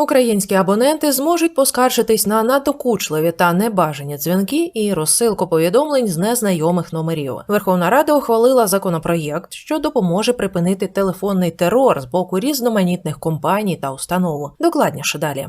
Українські абоненти зможуть поскаржитись на надокучливі та небажані дзвінки і розсилку повідомлень з незнайомих номерів. Верховна Рада ухвалила законопроєкт, що допоможе припинити телефонний терор з боку різноманітних компаній та установ. Докладніше далі.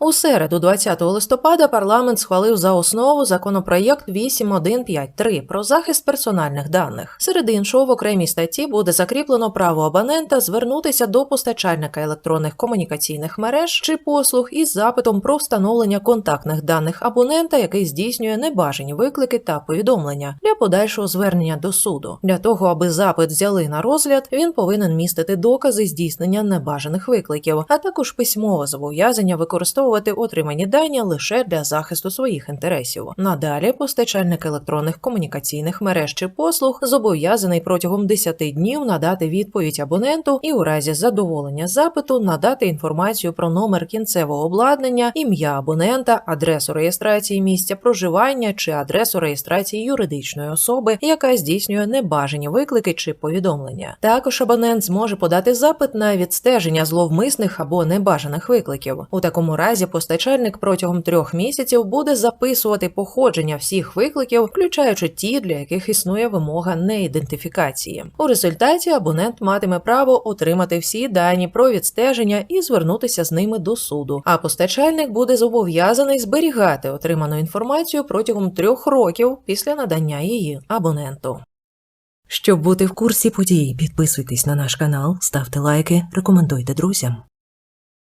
У середу, 20 листопада, парламент схвалив за основу законопроєкт 8153 про захист персональних даних. Серед іншого, в окремій статті буде закріплено право абонента звернутися до постачальника електронних комунікаційних мереж чи послуг із запитом про встановлення контактних даних абонента, який здійснює небажані виклики та повідомлення для подальшого звернення до суду. Для того, аби запит взяли на розгляд, він повинен містити докази здійснення небажаних викликів, а також письмове зобов'язання використовувати отримані дані лише для захисту своїх інтересів. Надалі постачальник електронних комунікаційних мереж чи послуг зобов'язаний протягом 10 днів надати відповідь абоненту і у разі задоволення запиту надати інформацію про номер кінцевого обладнання, ім'я абонента, адресу реєстрації місця проживання чи адресу реєстрації юридичної особи, яка здійснює небажані виклики чи повідомлення. Також абонент зможе подати запит на відстеження зловмисних або небажаних викликів. У такому разі постачальник протягом трьох місяців буде записувати походження всіх викликів, включаючи ті, для яких існує вимога неідентифікації. У результаті абонент матиме право отримати всі дані про відстеження і звернутися з ними до суду. А постачальник буде зобов'язаний зберігати отриману інформацію протягом трьох років після надання її абоненту. Щоб бути в курсі подій, підписуйтесь на наш канал, ставте лайки, рекомендуйте друзям.